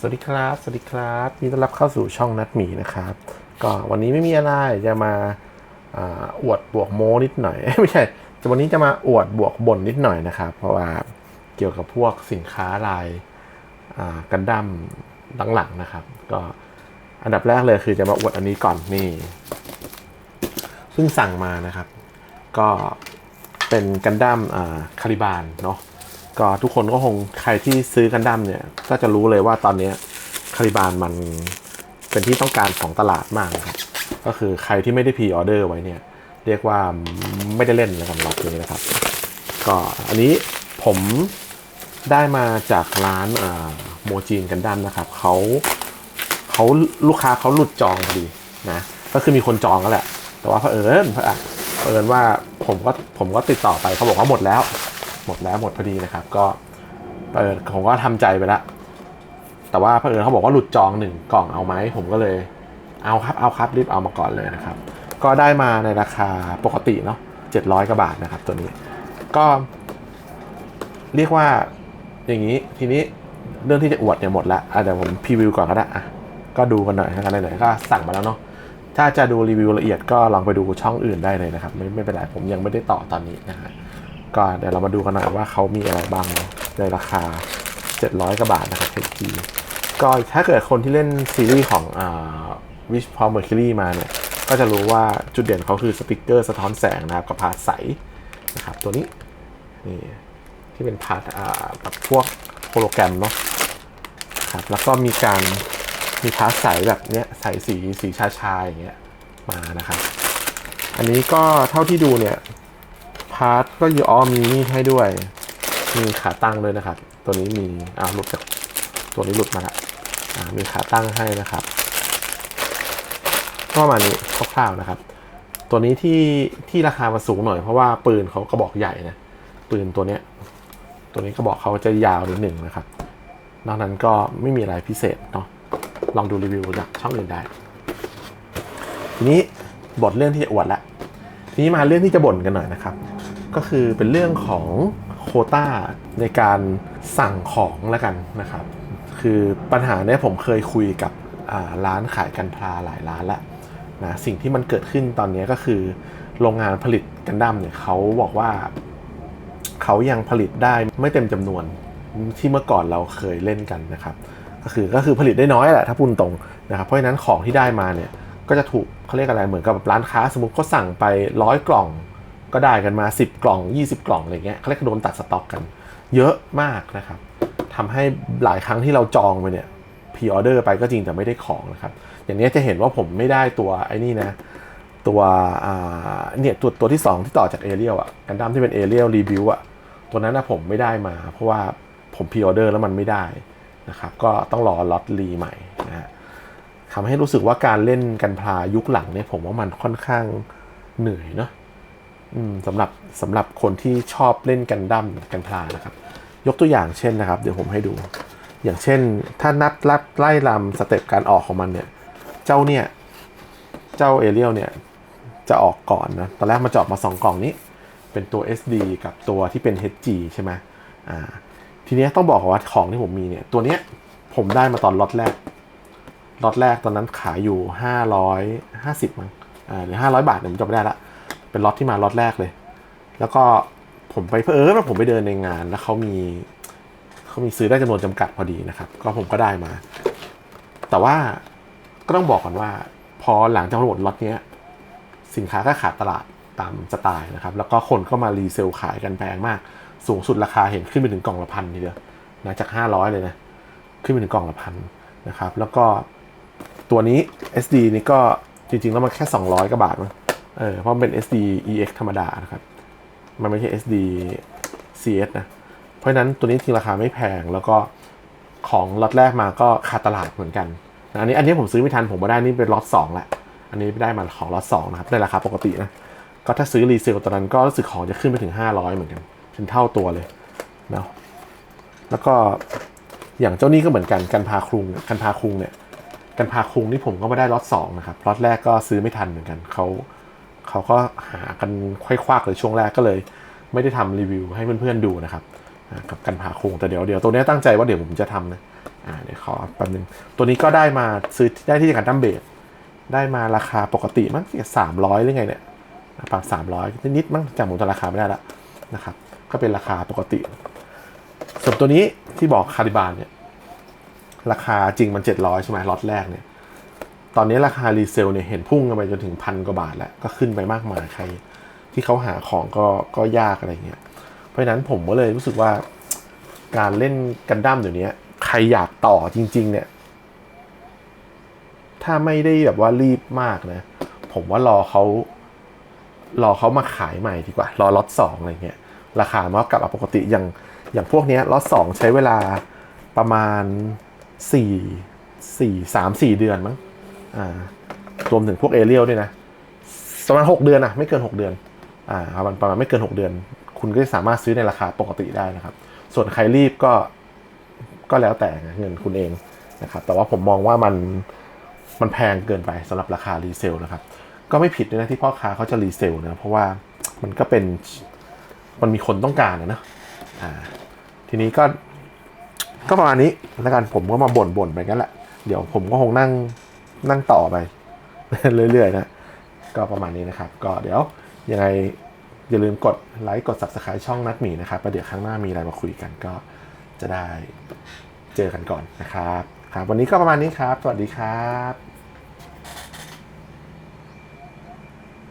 สวัสดีครับ สวัสดีครับยินดีต้อนรับเข้าสู่ช่องนัดหมีนะครับ ก็วันนี้ไม่มีอะไรจะมาอวดบวกโมนิดหน่อย ไม่ใช่แต่วันนี้จะมาอวดบวกบ่นนิดหน่อยนะครับ เพราะว่าเกี่ยวกับพวกสินค้ารายกันดั้มหลังๆนะครับ ก็อันดับแรกเลยคือจะมาอวดอันนี้ก่อนนี่เพิ่งสั่งมานะครับ ก็เป็นกันดั้มคาริบานเนาะ ก็ทุกคนก็คงใครที่ซื้อกันดั้มเนี่ย ก็จะรู้เลยว่าตอนนี้คาริบานมันเป็นที่ต้องการของตลาดมากครับ ก็คือใครที่ไม่ได้พรีออเดอร์ไว้เนี่ย เรียกว่าไม่ได้เล่นนะครับล็อตนี้นะครับ ก็อันนี้ผมได้มาจากร้านโมจีนกันดั้มนะครับเขาเขาลูกค้าเขาหลุดจองพอดีนะก็คือมีคนจองแล้วแหละ แต่ว่าเผอิญเผอิญว่าผมก็ผมก็ติดต่อไปเขาบอกว่าหมดแล้ว หมดแล้วหมดพอดีนะครับ ก็เปิดผมก็ทำใจไปแล้วแต่ว่าเพื่อนเขาบอกว่าหลุดจองหนึ่งกล่องเอาไหมผมก็เลยเอาครับเอาครับรีบเอามาก่อนเลยนะครับ ก็ได้มาในราคาปกติเนาะเจ็ดร้อยกว่าบาทนะครับ ตัวนี้ก็ เรียกว่าอย่างนี้ทีนี้เรื่องที่จะอวดเนี่ยหมดละเดี๋ยวผมพรีวิวก่อนก็ได้อะก็ดูกันหน่อยนะครับไหนๆก็สั่งมาแล้วเนาะถ้าจะดูรีวิวละเอียดก็ลองไปดูช่องอื่นได้เลยนะครับ ไม่ไม่เป็นไรผมยังไม่ได้ต่อตอนนี้นะฮะ ก็เดี๋ยวเรามาดูกันหน่อยว่าเขามีอะไรบ้างในราคา 700กว่าบาทนะครับ HG ก็ถ้าเกิดคนที่เล่นซีรีส์ของอ่า Wish p o w Mercury มาเนี่ย ก็จะรู้ว่าจุดเด่นเขาคือสติกเกอร์สะท้อนแสงนะครับกับพาร์ทใสนะครับตัวนี้นี่ที่เป็นพาร์ทอ่าแบบพวกโฮโลแกรมเนาะครับแล้วก็มีการมีพาร์ทใสแบบเนี้ยใสสีสีชาชาอย่างเงี้ยมานะครับ อันนี้ก็เท่าที่ดูเนี่ยาร์ทก็อยู่อ๋อมีนี่ให้ด้วย มีขาตั้งด้วยนะครับ ตัวนี้มีอ่าหลุดจากตัวนี้หลุดมาละอ่ามีขาตั้งให้นะครับก็ประมาณนี้คร่าวๆนะครับ ตัวนี้ที่ที่ราคามันสูงหน่อยเพราะว่าปืนเขากระบอกใหญ่นะปืนตัวเนี้ยตัวนี้กระบอกเขาจะยาวนิดหนึ่งนะครับ นอกนั้นก็ไม่มีอะไรพิเศษเนาะลองดูรีวิวจากช่องอื่นได้ ทีนี้บทเรื่องที่จะอวดละทีนี้มาเรื่องที่จะบ่นกันหน่อยนะครับ ก็คือเป็นเรื่องของโคต้าในการสั่งของแล้วกันนะครับ คือปัญหาเนี้ยผมเคยคุยกับร้านขายกันพลาหลายร้านล้วนะสิ่งที่มันเกิดขึ้นตอนนี้ก็คือโรงงานผลิตกันดั้มเนี่ยเขาบอกว่าเขายังผลิตได้ไม่เต็มจำนวนที่เมื่อก่อนเราเคยเล่นกันนะครับ ก็คือก็คือผลิตได้น้อยแหละถ้าพูดตรงนะครับเพราะฉะนั้นของที่ได้มาเนี่ยก็จะถูกเขาเรียกอะไรเหมือนกับร้านค้าสมมติเขาสั่งไปร้อยกล่อง ก็ได้กันมา 10 กล่อง 20 กล่องอะไรเงี้ยเขาเรียกโดนตัดสต็อกกัน เยอะมากนะครับทำให้หลายครั้งที่เราจองไปเนี่ยพรีออเดอร์ไปก็จริงแต่ไม่ได้ของนะครับ อย่างนี้จะเห็นว่าผมไม่ได้ตัวไอ้นี่นะ ตัวเนี่ยตัวตัวที่ 2 ที่ต่อจากเอเรียลอะกันดั้มที่เป็นเอเรียลรีวิวอะตัวนั้นนะผมไม่ได้มา เพราะว่าผมพรีออเดอร์แล้วมันไม่ได้นะครับก็ต้องรอล็อตรีใหม่นะฮะทำให้รู้สึกว่าการเล่นกันพลายุคหลังเนี่ยผมว่ามันค่อนข้างเหนื่อยเนาะ สำหรับสำหรับคนที่ชอบเล่นกันดั้มกันพลานะครับ ยกตัวอย่างเช่นนะครับ เดี๋ยวผมให้ดู อย่างเช่น ถ้านัดลัดไล่ลำสเต็ปการออกของมันเนี่ย เจ้าเนี่ย เจ้าเอเรียลเนี่ย จะออกก่อนนะ ตอนแรกมันจะออกมา 2 กล่องนี้ เป็นตัว SD กับตัวที่เป็น HG ใช่ไหมอ่า ทีนี้ต้องบอกว่าของที่ผมมีเนี่ย ตัวเนี้ยผมได้มาตอนล็อตแรกล็อตแรกตอนนั้นขายอยู่ 550มั้งอ่าหรือ500 บาทเนี่ยผมจำไม่ได้ละ เป็นล็อตที่มาล็อตแรกเลย แล้วก็ผมไปเพิ่มผมไปเดินในงานแล้วเขามีเขามีซื้อได้จำนวนจำกัดพอดีนะครับ ก็ผมก็ได้มา แต่ว่าก็ต้องบอกก่อนว่า พอหลังจากหมดล็อตเนี้ยสินค้าก็ขาดตลาดตามสไตล์นะครับ แล้วก็คนก็มารีเซลขายกันแพงมาก สูงสุดราคาเห็นขึ้นไปถึงกล่องละพันทีเดียวนะจาก 500 เลยนะ ขึ้นไปถึงกล่องละพันนะครับ แล้วก็ตัวนี้ SD นี่ก็จริงๆ แล้วมันแค่ 200กว่าบาทมั้ง เออเพราะเป็น SD EX ธรรมดานะครับ มันไม่ใช่ SD CS นะ เพราะนั้นตัวนี้จริงราคาไม่แพงแล้วก็ของล็อตแรกมาก็ขาดตลาดเหมือนกันนะอันนี้อันนี้ผมซื้อไม่ทันผมมาได้นี่เป็นล็อตสองแหละอันนี้ได้มาของล็อตสองนะครับในราคาปกตินะก็ถ้าซื้อรีเซลตอนนั้นก็รู้สึกของจะขึ้นไปถึง 500 เหมือนกันเป็นเท่าตัวเลยเนาะแล้วก็อย่างเจ้านี้ก็เหมือนกันกันพาครุงเนี่ยกันพาครุงเนี่ยกันพาครุงนี่ผมก็ไม่ได้ล็อตสองนะครับล็อตแรกก็ซื้อไม่ทันเหมือนกันเขา เขาก็หากันค่อยควักเลยช่วงแรกก็เลย ไม่ได้ทำรีวิวให้เพื่อนๆดูนะครับกับกันผาโครงแต่เดี๋ยวเดี๋ยวตัวนี้ตั้งใจว่าเดี๋ยวผมจะทำนะอ่าเดี๋ยวขอแป๊บนึงตัวนี้ก็ได้มาซื้อได้ที่กันดั้มเบสได้มาราคาปกติมั้งสามร้อยหรือไงเนี่ยประมาณสามร้อยนิดๆมั้งจำผมตัวราคาไม่ได้ละนะครับ ก็เป็นราคาปกติส่วนตัวนี้ที่บอกคาริบานเนี่ยราคาจริงมัน 700 ใช่ไหมล็อตแรกเนี่ย ตอนนี้ราคารีเซลเนี่ยเห็นพุ่งกันไปจนถึงพันกว่าบาทแล้ว ก็ขึ้นไปมากมายใคร ที่เขาหาของก็ก็ยากอะไรเงี้ย เพราะฉะนั้นผมก็เลยรู้สึกว่าการเล่นกันดั้มเดี๋ยวนี้ใครอยากต่อจริง ๆ เนี่ย ถ้าไม่ได้แบบว่ารีบมากนะ ผมว่ารอเขารอเขามาขายใหม่ดีกว่า รอล็อตสองอะไรเงี้ยราคามันก็กลับมาปกติอย่างอย่างพวกเนี้ยล็อตสองใช้เวลาประมาณสี่สี่สามสี่เดือนมั้ง อ่ารวมถึงพวกเอเรียลด้วยนะประมาณหกเดือนอะไม่เกินหกเดือนอ่าประมาณประมาณไม่เกินหกเดือน คุณก็สามารถซื้อในราคาปกติได้นะครับ ส่วนใครรีบก็ก็แล้วแต่เงินคุณเองนะครับ แต่ว่าผมมองว่ามันมันแพงเกินไปสำหรับราคารีเซลนะครับ ก็ไม่ผิดด้วยนะที่พ่อค้าเขาจะรีเซลนะ เพราะว่ามันก็เป็นมันมีคนต้องการนะนะอ่าทีนี้ก็ก็ประมาณนี้แล้วกันผมก็มาบ่นบ่นๆไปงั้นแหละ เดี๋ยวผมก็คงนั่ง นั่งต่อไป เรื่อยๆนะ ก็ประมาณนี้นะครับ ก็เดี๋ยวยังไงอย่าลืมกดไลค์กด subscribe ช่องนัดหมีนะครับประเดี๋ยวครั้งหน้ามีอะไรมาคุยกันก็จะได้เจอกันก่อนนะครับครับ วันนี้ก็ประมาณนี้ครับ สวัสดีครับ